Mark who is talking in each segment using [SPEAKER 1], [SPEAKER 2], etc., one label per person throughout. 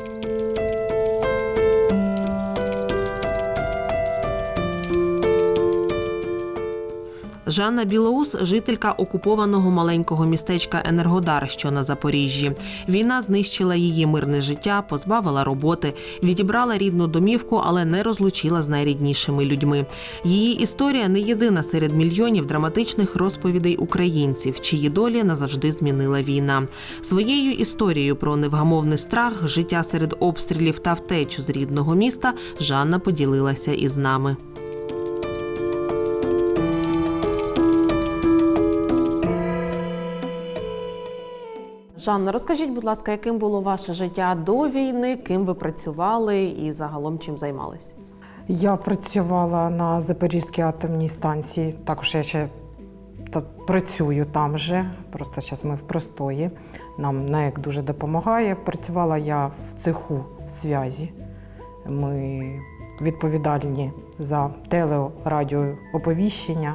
[SPEAKER 1] you Жанна Білоус жителька окупованого маленького містечка Енергодар, що на Запоріжжі. Війна знищила її мирне життя, позбавила роботи, відібрала рідну домівку, але не розлучила з найріднішими людьми. Її історія не єдина серед мільйонів драматичних розповідей українців, чиї долі назавжди змінила війна. Своєю історією про невгамовний страх, життя серед обстрілів та втечу з рідного міста Жанна поділилася із нами. Жанна, розкажіть, будь ласка, яким було ваше життя до війни, ким ви працювали і загалом чим займались?
[SPEAKER 2] Я працювала на Запорізькій атомній станції. Також я ще та, працюю там же. Просто зараз ми в простої. Нам НЕК дуже допомагає. Працювала я в цеху зв'язі. Ми відповідальні за телерадіооповіщення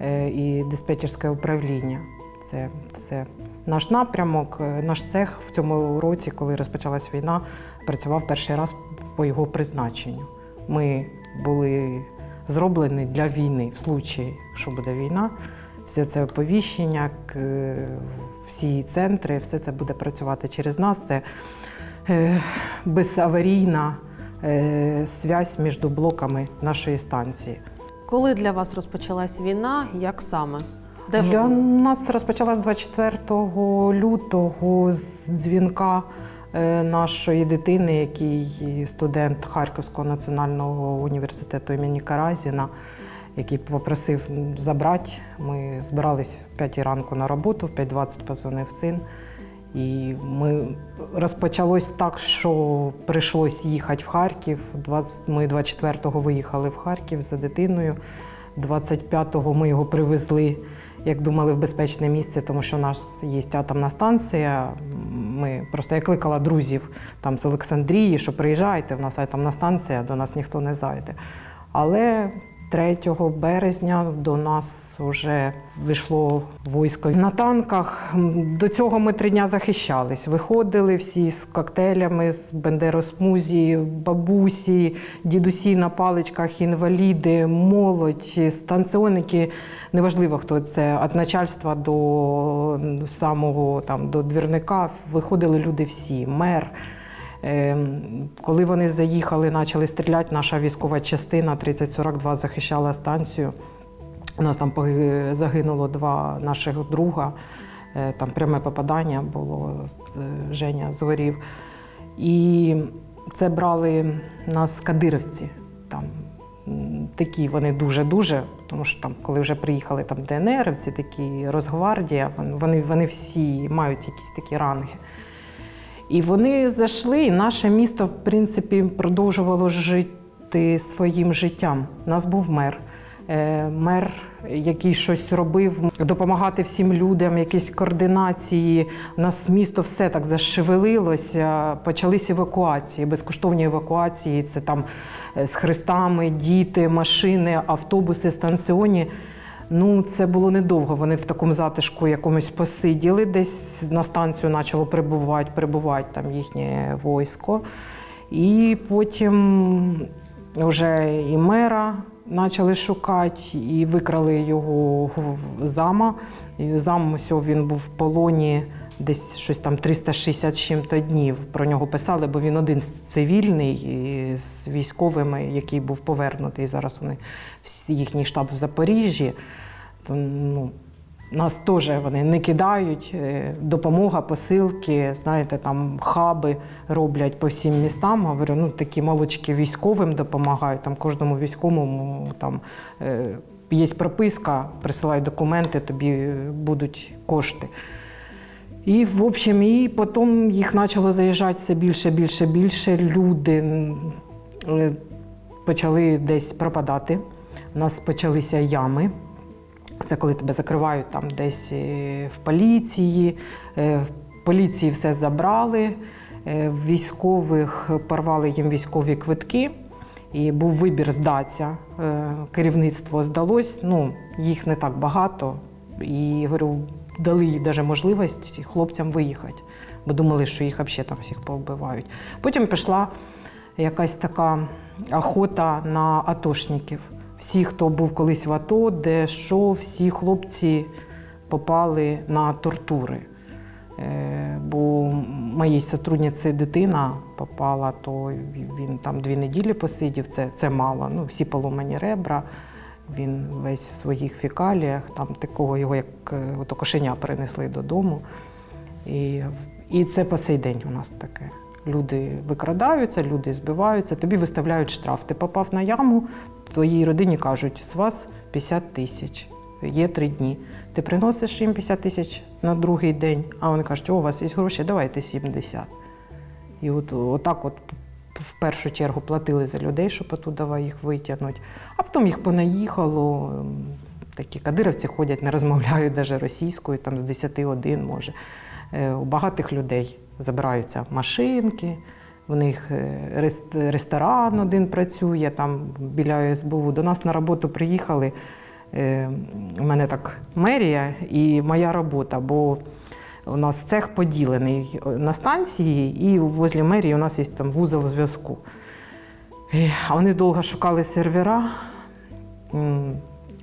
[SPEAKER 2] е, і диспетчерське управління. Це все наш напрямок. Е, Наш цех в цьому році, коли розпочалась війна, працював перший раз по його призначенню. Ми були зроблені для війни. В случаї, якщо буде війна, все це оповіщення, всі центри, все це буде працювати через нас. Це е, безаварійна е, зв'язь між блоками нашої станції.
[SPEAKER 1] Коли для вас розпочалась війна, як саме? Де
[SPEAKER 2] Для
[SPEAKER 1] були?
[SPEAKER 2] нас розпочалась 24 лютого з дзвінка е, нашої дитини, який студент Харківського національного університету імені Каразіна, який попросив забрати. Ми збирались в 5 ранку на роботу, в 5.20 позвонив син. І ми розпочалось так, що прийшлось їхати в Харків. 20 Ми 24-го виїхали в Харків за дитиною. 25-го ми його привезли, як думали, в безпечне місце, тому що у нас є атомна станція. Ми просто я кликала друзів там з Олександрії, що приїжджайте, в нас атомна станція, до нас ніхто не зайде. Але 3 березня до нас вже вийшло військо на танках. До цього ми три дня захищались. Виходили всі з коктейлями, з бендеросмузі, бабусі, дідусі на паличках, інваліди, молодь, станціонники. Неважливо, хто це від начальства до самого там до двірника. Виходили люди всі, мер. Ем, Коли вони заїхали, почали стріляти, наша військова частина 3042 захищала станцію. У нас там загинуло два наших друга. Е, Там пряме попадання було, Женя згорів. І це брали нас кадировці. Там такі вони дуже-дуже, тому що там, коли вже приїхали там ДНРівці, такі Росгвардія, вони, вони всі мають якісь такі ранги. І вони зайшли, і наше місто, в принципі, продовжувало жити своїм життям. У нас був мер. Е, Мер, який щось робив, допомагати всім людям, якісь координації. У нас місто все так зашевелилося, почались евакуації, безкоштовні евакуації. Це там е, з хрестами, діти, машини, автобуси, станціоні. Ну, це було недовго. Вони в такому затишку якомусь посиділи, десь на станцію почало прибувати, прибувати там їхнє військо. І потім вже і мера почали шукати, і викрали його зама. І зам усього він був в полоні десь щось там 360 з чим-то днів. Про нього писали, бо він один цивільний з військовими, який був повернутий. Зараз вони їхній штаб в Запоріжжі. То, ну, нас теж вони не кидають. е, Допомога, посилки, знаєте, там хаби роблять по всім містам. Говорю, ну такі молочки військовим допомагають. Там кожному військовому там е, є прописка, присилай документи, тобі будуть кошти. І, в общем, і потім їх почало заїжджати все більше, більше, більше. Люди е, почали десь пропадати. У нас почалися ями. Це коли тебе закривають там десь е, в поліції. Е, В поліції все забрали, військових порвали їм військові квитки. І був вибір здатися. Керівництво здалось, ну, їх не так багато. І говорю, дали даже можливість хлопцям виїхати. бо думали, що їх взагалі там всіх повбивають. Потім пішла якась така охота на атошників. Всі, хто був колись в АТО, де що, всі хлопці попали на тортури. Е, Бо моїй сотрудниці дитина попала, то він там дві неділі посидів, це, це мало. Ну, всі поломані ребра, він весь в своїх фекаліях, там такого його, як е, ото кошеня перенесли додому. І, і це по цей день у нас таке. Люди викрадаються, люди збиваються, тобі виставляють штраф. Ти попав на яму, твоїй родині кажуть, з вас 50 тисяч, є три дні. Ти приносиш їм 50 тисяч на другий день, а вони кажуть, о, у вас є гроші, давайте 70. І от отак от в першу чергу платили за людей, щоб оттуда їх витягнути. А потім їх понаїхало. Такі кадировці ходять, не розмовляють навіть російською, там з 10 один може. Е, У багатих людей забираються машинки, в них е, ресторан один працює там біля СБУ. До нас на роботу приїхали. е, У мене так мерія і моя робота, бо у нас цех поділений на станції, і возле мерії у нас є там вузол зв'язку. Е, А вони довго шукали сервера.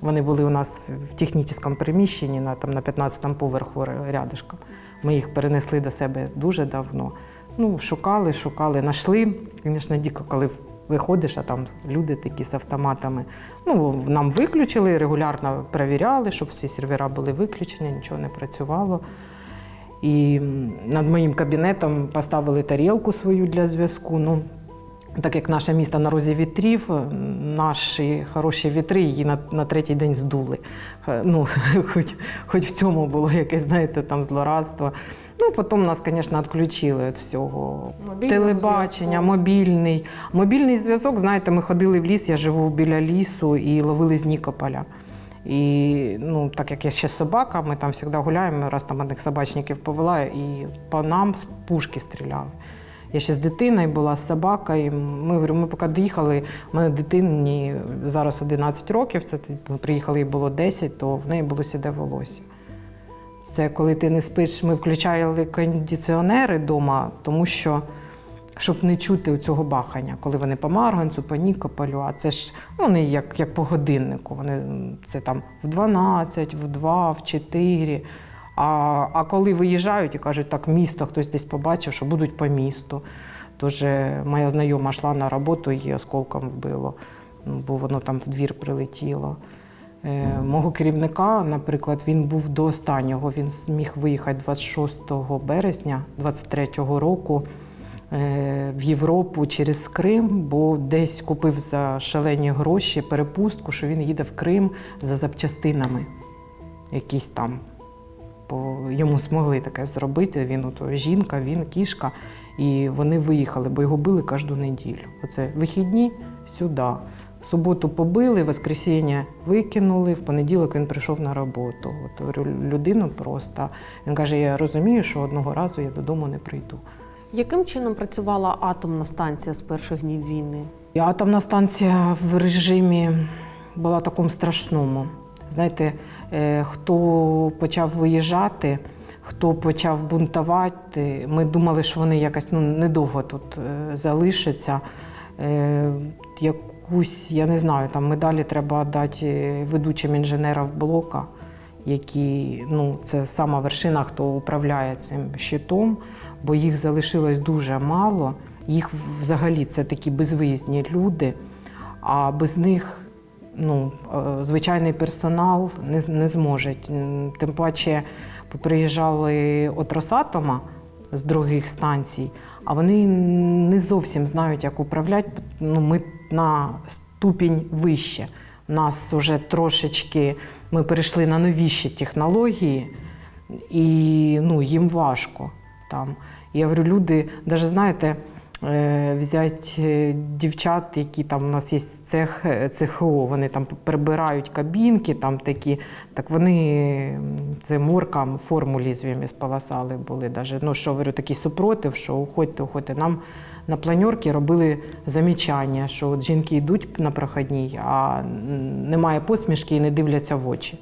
[SPEAKER 2] Вони були у нас в- технічному приміщенні на, там, на 15-му поверху рядишком. Ми їх перенесли до себе дуже давно. Ну, шукали, шукали, знайшли. Звісно, дико, коли виходиш, а там люди такі з автоматами. Ну, нам виключили, регулярно перевіряли, щоб всі сервера були виключені, нічого не працювало. І над моїм кабінетом поставили тарілку свою для зв'язку. Ну, так як наше місто на розі вітрів, наші хороші вітри її на, на третій день здули. Е, Ну, хоч, хоч в цьому було якесь, знаєте, там злорадство. Ну, потім нас, звісно, відключили від всього.
[SPEAKER 1] Мобільного
[SPEAKER 2] Телебачення, мобільний. Мобільний зв'язок, знаєте, ми ходили в ліс, я живу біля лісу і ловили з Нікополя. І ну, так як я ще собака, ми там завжди гуляємо, раз там одних собачників повела, і по нам з пушки стріляли. Я ще з дитиною була з собакою. Ми говорю, ми поки доїхали, у мене дитині зараз 11 років, це приїхали, їй було 10, то в неї було сіде волосся. Це коли ти не спиш, ми включали кондиціонери вдома, тому що щоб не чути цього бахання, коли вони по Марганцю, по Нікополю, а це ж ну, вони як, як по годиннику. Вони це там в 12, в 2, в 4. А, а коли виїжджають і кажуть, так, місто хтось десь побачив, що будуть по місту. Тож е, моя знайома йшла на роботу, її осколком вбило, бо воно там в двір прилетіло. Е, Мого керівника, наприклад, він був до останнього. Він зміг виїхати 26 березня 23-го року в Європу через Крим, бо десь купив за шалені гроші перепустку, що він їде в Крим за запчастинами. Якісь там. Бо йому змогли таке зробити. Він ото жінка, він кішка. І вони виїхали, бо його били кожну неділю. Оце вихідні сюди. В суботу побили, в воскресіння викинули, в понеділок він прийшов на роботу. От людину просто. Він каже: я розумію, що одного разу я додому не прийду.
[SPEAKER 1] Яким чином працювала атомна станція з перших днів війни?
[SPEAKER 2] Атомна станція в режимі була такому страшному. Знаєте, е, хто почав виїжджати, хто почав бунтувати, ми думали, що вони якось ну, недовго тут е, залишаться. Е, Якусь, я не знаю, там медалі треба дати ведучим інженерам блока, які ну, це сама вершина, хто управляє цим щитом, бо їх залишилось дуже мало. Їх взагалі це такі безвиїзні люди, а без них ну, е, звичайний персонал не, не зможе. Тим паче приїжджали от Росатома з других станцій, а вони не зовсім знають, як управляти. Ну, ми на ступінь вище. Нас вже трошечки ми перейшли на новіші технології, і ну, їм важко там. Я говорю, люди, навіть знаєте, е, взяти е, дівчат, які там у нас є цех, е, ЦХО, вони там прибирають кабінки, там такі, так вони це моркам форму лізвіями сполосали були. Даже, ну, що говорю, такий супротив, що уходьте, уходьте. Нам на планерці робили замічання, що от жінки йдуть на проходній, а немає посмішки і не дивляться в очі.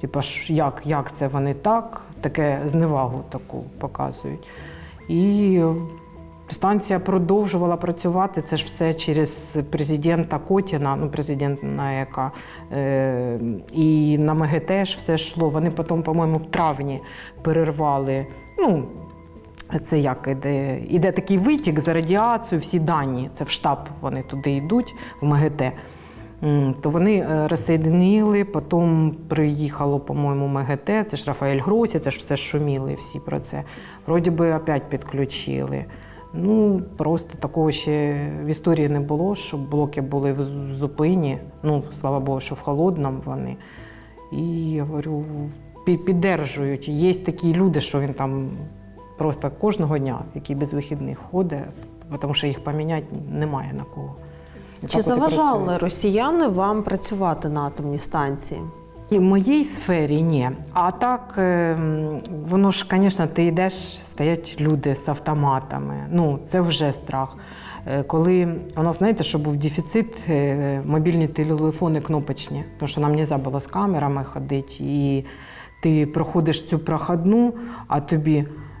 [SPEAKER 2] Типа, як, як це вони так, таке зневагу таку показують. І станція продовжувала працювати. Це ж все через президента Котіна, ну, президента яка. Е, і на МГТ ж все йшло. Вони потім, по-моєму, в травні перервали. Ну, це як іде, іде такий витік за радіацію, всі дані. Це в штаб вони туди йдуть, в МГТ. То вони е, розсоєдинили, потім приїхало, по-моєму, МГТ, це ж Рафаель Гросі, це ж все шуміли всі про це. Вроді би опять підключили. Ну, просто такого ще в історії не було, щоб блоки були в зупині. Ну, слава Богу, що в холодному вони. І я говорю, пі- піддержують. Є такі люди, що він там просто кожного дня, які без вихідних ходить, тому що їх поміняти немає на кого.
[SPEAKER 3] Чи заважали
[SPEAKER 2] працює.
[SPEAKER 3] росіяни вам працювати на атомній станції?
[SPEAKER 2] І в моїй сфері ні. А так, е, воно ж, звісно, ти йдеш, стоять люди з автоматами. Ну, це вже страх. Е, Коли у нас, знаєте, що був дефіцит, е, мобільні телефони кнопочні, тому що нам не було з камерами ходити. І ти проходиш цю проходну, а тобі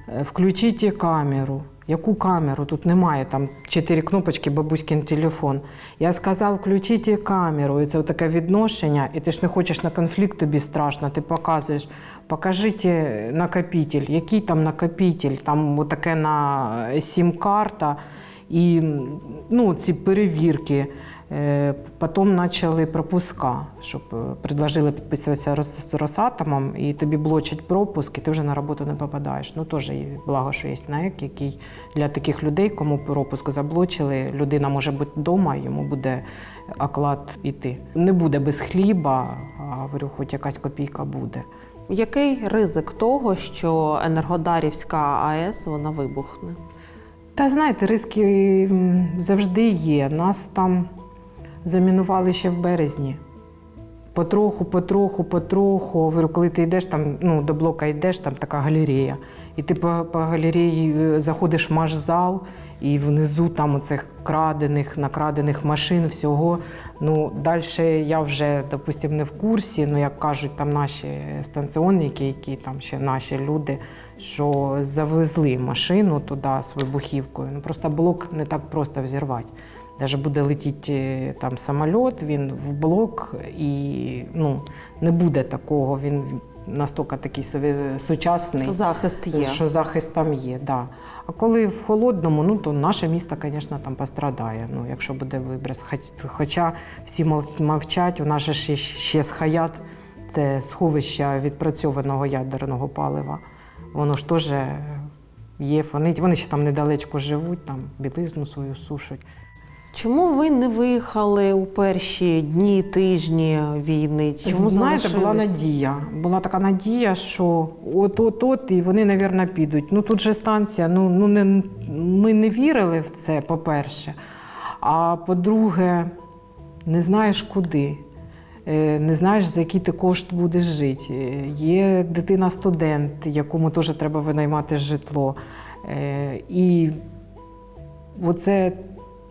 [SPEAKER 2] е, включіть камеру. Яку камеру? Тут немає там чотири кнопочки, бабуськин телефон. Я сказав, включіть камеру. І це таке відношення, і ти ж не хочеш на конфлікт, тобі страшно. Ти показуєш, покажіть накопитель, який там накопитель, там таке на сім-карта. І ну, ці перевірки. Е, Потім почали пропуска, щоб е, предложили підписуватися з Росатомом, і тобі блочать пропуск, і ти вже на роботу не попадаєш. Ну теж благо, що є НАЕК, який для таких людей, кому пропуск заблочили, людина може бути вдома, йому буде оклад іти. Не буде без хліба, а говорю, хоч якась копійка буде.
[SPEAKER 3] Який ризик того, що Енергодарівська АЕС вона вибухне?
[SPEAKER 2] Та знаєте, риски м, завжди є. Нас там замінували ще в березні. Потроху, потроху, потроху. Коли ти йдеш там, ну, до блока йдеш, там така галерея. І ти по, по галереї е, заходиш в маш-зал, і внизу там оцих крадених, накрадених машин, всього. Ну, далі я вже, допустим, не в курсі, ну як кажуть там наші станціонники, які там ще наші люди, що завезли машину туди з вибухівкою. Ну просто блок не так просто взірвати. Даже буде летіти е, там самоліт, він в блок, і ну, не буде такого. Він настільки такий сове- сучасний,
[SPEAKER 3] Захист є.
[SPEAKER 2] що захист там є. Да. А коли в холодному, ну то наше місто, звісно, там пострадає. Ну, якщо буде виброс. Хоча всі мовчать, у нас же ще, ще схаят, це сховище відпрацьованого ядерного палива. Воно ж теж є. Вони, вони ще там недалечко живуть, там білизну свою сушать.
[SPEAKER 3] Чому ви не виїхали у перші дні, тижні війни? Чому
[SPEAKER 2] Знаєте, була надія. Була така надія, що от-от-от, і вони, мабуть, підуть. Ну тут же станція. Ну, ну не, ми не вірили в це, по-перше. А по-друге, не знаєш куди. Е, Не знаєш, за який ти кошт будеш жити. Е, Є дитина-студент, якому теж треба винаймати житло. Е, І оце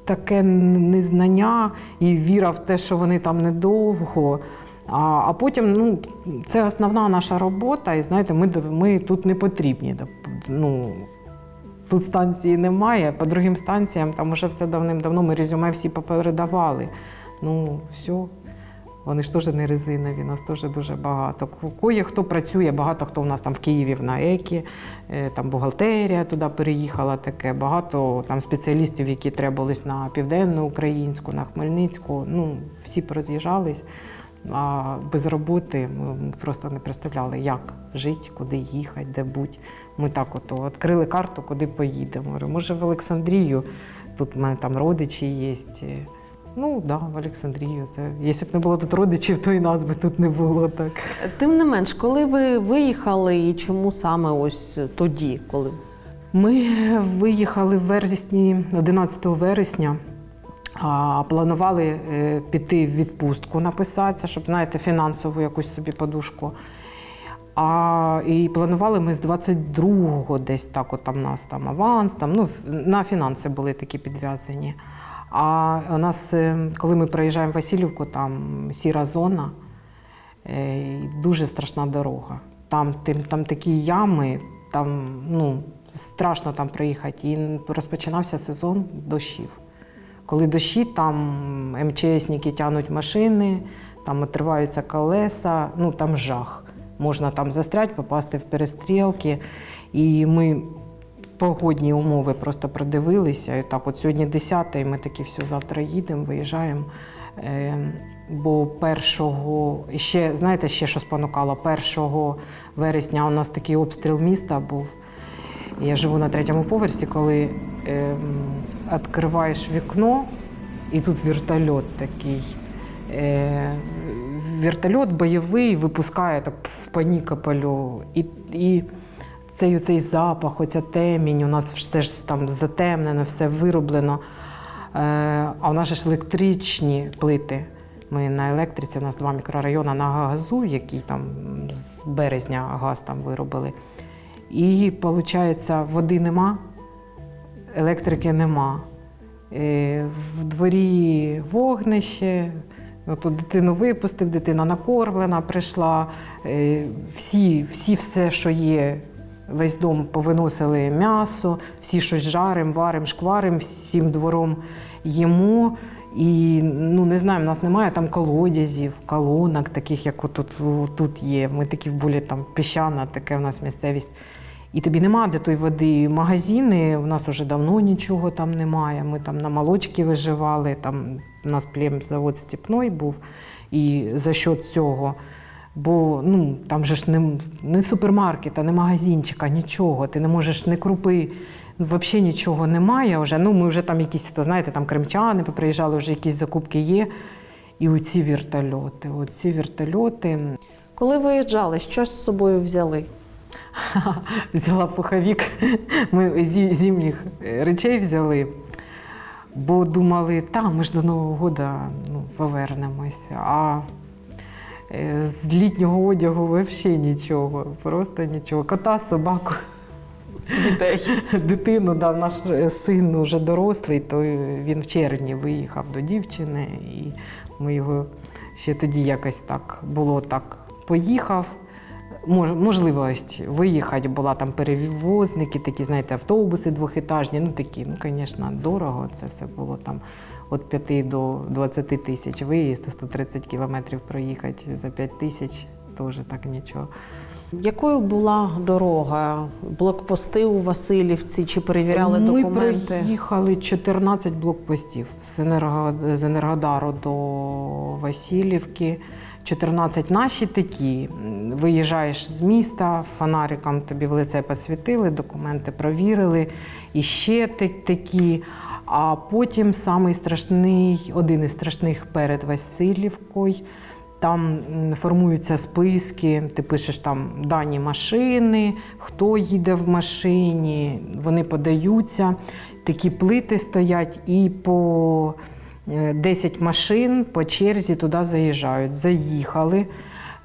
[SPEAKER 2] таке незнання і віра в те, що вони там недовго. А, а потім, ну, це основна наша робота, і знаєте, ми, ми тут не потрібні. Ну, тут станції немає, по другим станціям там уже все давним-давно ми резюме всі попередавали. Ну, все. Вони ж теж не резинові, нас теж дуже багато. Кое хто працює, багато хто у нас там в Києві в НАЕКі, е, там бухгалтерія туди переїхала таке, багато там спеціалістів, які требувались на південну українську, на Хмельницьку. Ну, всі пороз'їжджались. А без роботи ми просто не представляли, як жити, куди їхати, де бути. Ми так от відкрили карту, куди поїдемо. Може в Олександрію, тут в мене там родичі є. Ну так, да, в Олександрію. Це якщо б не було тут родичів, то і нас би тут не було так.
[SPEAKER 3] Тим не менш, коли ви виїхали і чому саме ось тоді, коли
[SPEAKER 2] Ми виїхали в вересні, 11 вересня. А планували е, піти в відпустку, написатися, щоб знаєте, фінансову якусь собі подушку. А, і планували ми з 22-го десь так, от там нас там аванс, там, ну, на фінанси були такі підв'язані. А у нас, е, коли ми проїжджаємо в Васильівку, там сіра зона, е, дуже страшна дорога. Там, тим, там такі ями, там ну, страшно там приїхати. І розпочинався сезон дощів. Коли дощі, там МЧСники тягнуть машини, там отриваються колеса, ну там жах. Можна там застрять, попасти в перестрілки. І ми погодні умови просто продивилися. Так, от сьогодні 10 і ми такі все, завтра їдемо, виїжджаємо. Е, бо першого, ще, знаєте, ще що спонукало, 1 вересня у нас такий обстріл міста був. Я живу на третьому поверсі, коли ем, відкриваєш вікно, і тут вертольот такий. Е, вертольот бойовий випускає так в паніка пальо. І, і цей, цей запах, оця темінь, у нас все ж там затемнено, все вироблено. Е, а у нас ж електричні плити. Ми на електриці, у нас два мікрорайони на газу, який там з березня газ там виробили. І виходить, води нема, електрики нема. Е, В дворі вогнище. Тут дитину випустив, дитина накормлена, прийшла. Е, Всі, всі все, що є, весь дом повиносили м'ясо, всі щось жарим, варим, шкварим, всім двором їмо. І ну не знаю, в нас немає там колодязів, колонок, таких, як от тут, є. Ми такі в болі там піщана, таке в нас місцевість. І тобі нема де тої води. Магазини, у нас вже давно нічого там немає. Ми там на молочки виживали, там у нас племзавод Степной був. І за счет цього. Бо ну, там же ж не, не супермаркета, не магазинчика, нічого. Ти не можеш не крупи, взагалі нічого немає. Вже. Ну, ми вже там якісь, то, знаєте, там кримчани приїжджали, вже якісь закупки є. І оці вертольоти, оці вертольоти.
[SPEAKER 3] Коли виїжджали, що з собою взяли?
[SPEAKER 2] Взяла пуховик. Ми зі- зимніх е, речей взяли, бо думали, та ми ж до Нового року ну, повернемося. А з літнього одягу взагалі нічого, просто нічого. Кота, собаку,
[SPEAKER 3] Дітей.
[SPEAKER 2] дитину, да, наш е, син вже дорослий, то він в червні виїхав до дівчини, і ми його ще тоді якось так було так. Поїхав. Мож- Можливість виїхати була там перевозники, такі, знаєте, автобуси двохетажні, ну такі, ну, звісно, дорого. Це все було там від 5 до 20 тисяч виїзд, 130 кілометрів проїхати за 5 тисяч, теж так нічого.
[SPEAKER 3] Якою була дорога? Блокпости у Васильівці чи перевіряли
[SPEAKER 2] Ми
[SPEAKER 3] документи?
[SPEAKER 2] проїхали 14 блокпостів з, Енерго, з Енергодару до Васильівки. 14 наші такі. Виїжджаєш з міста, фонариком тобі в лице посвітили, документи провірили. І ще такі. А потім самий страшний, один із страшних перед Васильівкою. Там формуються списки, ти пишеш там дані машини, хто їде в машині, вони подаються. Такі плити стоять і по е, 10 машин по черзі туди заїжджають. Заїхали.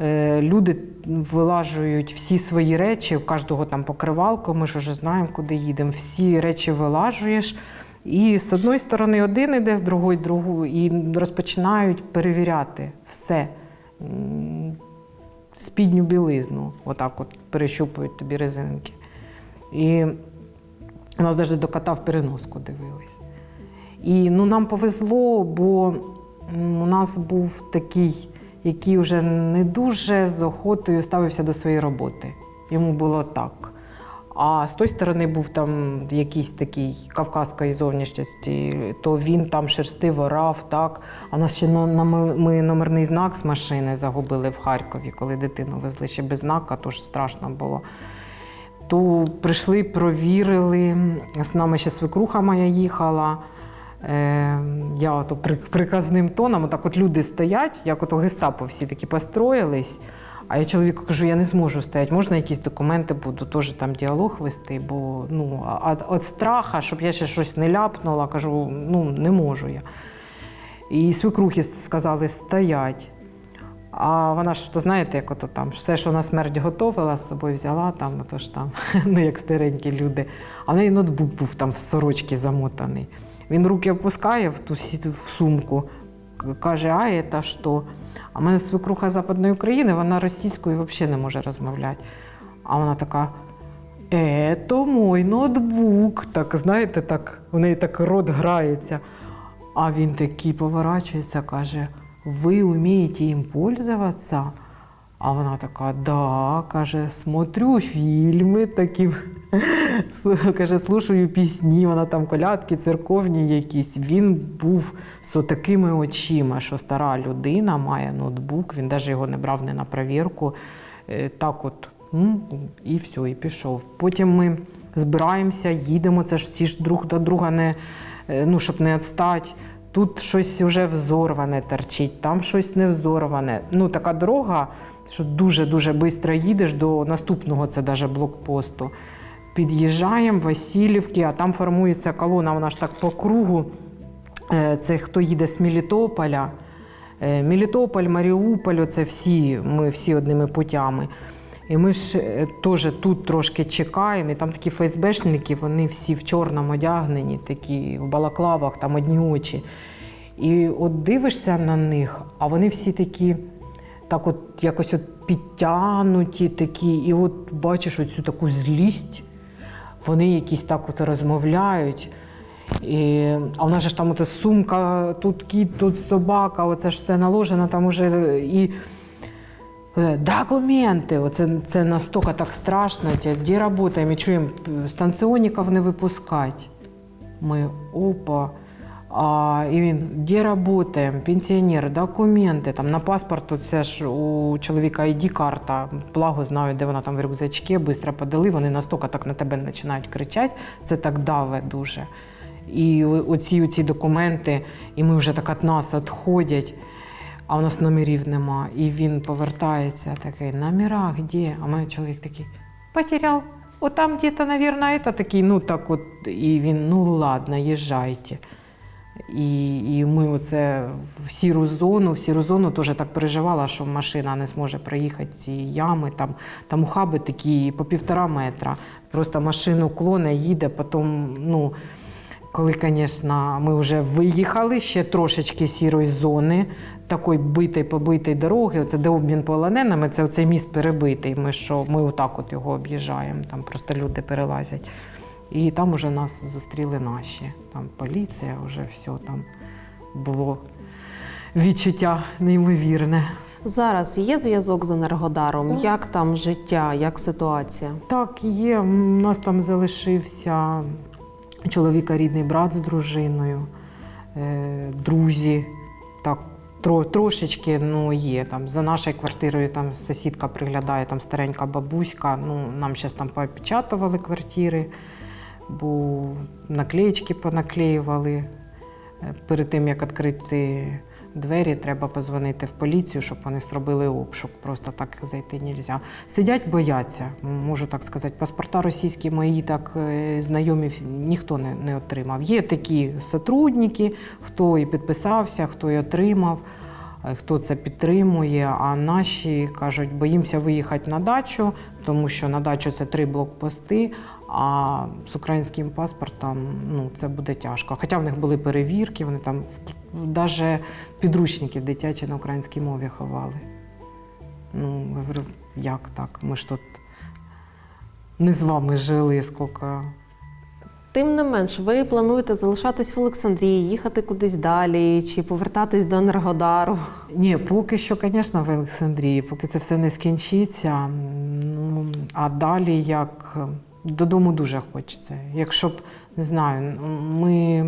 [SPEAKER 2] Е, Люди вилажують всі свої речі, у кожного там покривалко, ми ж вже знаємо, куди їдемо. Всі речі вилажуєш. І з одної сторони один іде, з другої другу, і розпочинають перевіряти все. Спідню білизну, отак от перещупують тобі резинки. І нас навіть до кота в переноску дивились. І ну, нам повезло, бо у нас був такий, який вже не дуже з охотою ставився до своєї роботи. Йому було так. А з тої сторони був там якийсь такий кавказської зовнішності, то він там шерстив, орав, так. А нас ще на, на, ми номерний знак з машини загубили в Харкові, коли дитину везли ще без знака, то ж страшно було. То прийшли, провірили. З нами ще свекруха моя їхала. Е, я ото приказним тоном, отак от люди стоять, як ото гестапо всі такі построїлись. А я чоловіку кажу, я не зможу стояти, можна якісь документи буду теж там діалог вести, бо ну, а від страха, щоб я ще щось не ляпнула, кажу, ну не можу я. І свекрухи сказали стоять. А вона ж, то знаєте, як ото там все, що на смерть готувала, з собою взяла, там, ото ж там, ну як старенькі люди. А в неї ноутбук був там в сорочці замотаний. Він руки опускає в ту сумку, каже, а це що? А в мене свекруха Западної України, вона російською взагалі не може розмовляти. А вона така: Ето мой ноутбук. Так, знаєте, так, у неї так рот грається. А він такий поворачується, каже: Ви вмієте їм пользуватися? А вона така, да, каже, смотрю фільми такі. Каже, слушаю пісні, вона там колядки, церковні якісь. Він був з такими очима, що стара людина має ноутбук, він навіть його не брав не на перевірку. Е, Так от, і все, і пішов. Потім ми збираємося, їдемо, це ж всі ж друг до друга не, е, ну, щоб не відстати. Тут щось вже взорване торчить, там щось не взорване. Ну, така дорога, що дуже-дуже швидко їдеш до наступного, це навіть блокпосту. Під'їжджаємо Васильівки, а там формується колона, вона ж так по кругу. Е, Це хто їде з Мелітополя. Е, Мелітополь, Маріуполь, це всі, ми всі одними путями. І ми ж е, теж тут трошки чекаємо, і там такі ФСБшники, вони всі в чорному одягнені, такі в балаклавах, там одні очі. І от дивишся на них, а вони всі такі, так от якось от підтягнуті такі, і от бачиш оцю таку злість. Вони якісь так от розмовляють. І, а в нас ж там ота сумка, тут кіт, тут собака, оце ж все наложено, там уже і е, документи. Оце це настільки так страшно. Де працюємо? І чуємо, станціонників не випускати. Ми опа. І він, де працюємо, пенсіонер, документи. Там, на паспорт це ж у чоловіка ID-карта, благо знаю, де вона там в рюкзачці, швидко подали, вони настільки так на тебе починають кричати, це так даве дуже. І оці, оці документи, і ми вже так від нас відходять, а у нас номерів нема. І він повертається такий, номера де? А мій чоловік такий, потеряв. От там где-то, наверное, это такий, ну так от, і він, ну ладно, їжджайте. І, і ми оце в сіру зону, в сіру зону теж так переживала, що машина не зможе проїхати ці ями. Там, там ухаби такі по півтора метра. Просто машину клоне, їде, потім, ну, коли, звісно, ми вже виїхали ще трошечки сірої зони, такої битої, побитої дороги, оце де обмін полоненими, це оцей міст перебитий. Ми що, ми отак от його об'їжджаємо, там просто люди перелазять. І там уже нас зустріли наші. Там поліція, вже все там було відчуття неймовірне.
[SPEAKER 3] Зараз є зв'язок з Енергодаром? Як там життя, як ситуація?
[SPEAKER 2] Так, є. У нас там залишився чоловіка рідний брат з дружиною, е, друзі. Так, трошечки ну, є. Там, за нашою квартирою там сусідка приглядає, там старенька бабуська. Ну, нам зараз там поопечатували квартири, бо наклеєчки понаклеювали. Е, Перед тим, як відкрити двері, треба позвонити в поліцію, щоб вони зробили обшук. Просто так зайти не можна. Сидять, бояться, можу так сказати. Паспорта російські мої так е, знайомі ніхто не, не отримав. Є такі сотрудники, хто і підписався, хто і отримав, е, хто це підтримує. А наші кажуть, боїмося виїхати на дачу, тому що на дачу це три блокпости. А з українським паспортом ну, це буде тяжко. Хоча в них були перевірки, вони там навіть підручники дитячі на українській мові ховали. Ну, я говорю, як так? Ми ж тут не з вами жили скільки.
[SPEAKER 3] Тим не менш, ви плануєте залишатись в Олександрії, їхати кудись далі чи повертатись до Енергодару?
[SPEAKER 2] Ні, поки що, звісно, в Олександрії, поки це все не скінчиться. Ну, а далі як додому дуже хочеться. Якщо б, не знаю, ми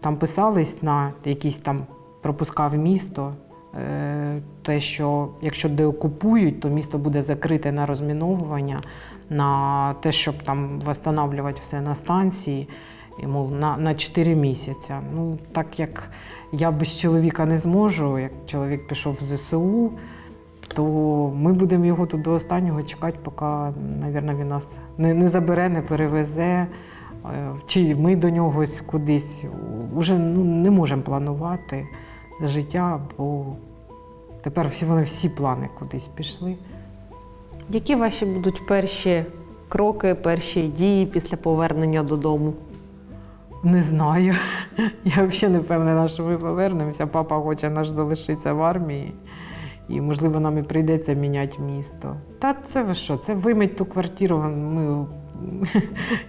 [SPEAKER 2] там писались на якісь там пропуска в місто, е, те, що якщо деокупують, то місто буде закрите на розміновування, на те, щоб там встановлювати все на станції, і, мов, на, на 4 місяці. Ну, так як я без чоловіка не зможу, як чоловік пішов в ЗСУ, то ми будемо його тут до останнього чекати, поки, мабуть, він нас не, не забере, не перевезе. е, Чи ми до нього кудись вже ну, не можемо планувати життя, бо тепер всі вони всі плани кудись пішли.
[SPEAKER 3] Які ваші будуть перші кроки, перші дії після повернення додому?
[SPEAKER 2] Не знаю. Я взагалі не впевнена, що ми повернемося. Папа хоче наш залишитися в армії. І, можливо, нам і прийдеться міняти місто. Та це ви що? Це вимить ту квартиру. Ми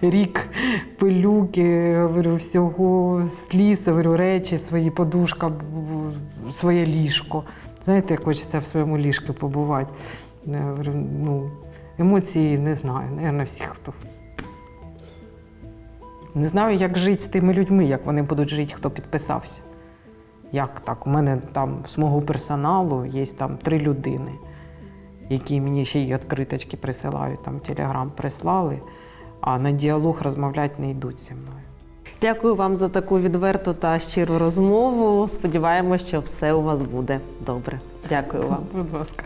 [SPEAKER 2] рік пилюки, говорю, всього сліз, говорю, речі, свої подушка, своє ліжко. Знаєте, хочеться в своєму ліжку побувати. Говорю, ну, емоції не знаю, напевно, всі хто. Не знаю, як жити з тими людьми, як вони будуть жити, хто підписався. Як так? У мене там з мого персоналу є там три людини, які мені ще й відкриточки присилають, там телеграм прислали, а на діалог розмовляти не йдуть зі мною.
[SPEAKER 3] Дякую вам за таку відверту та щиру розмову. Сподіваємось, що все у вас буде добре. Дякую вам.
[SPEAKER 2] Будь ласка.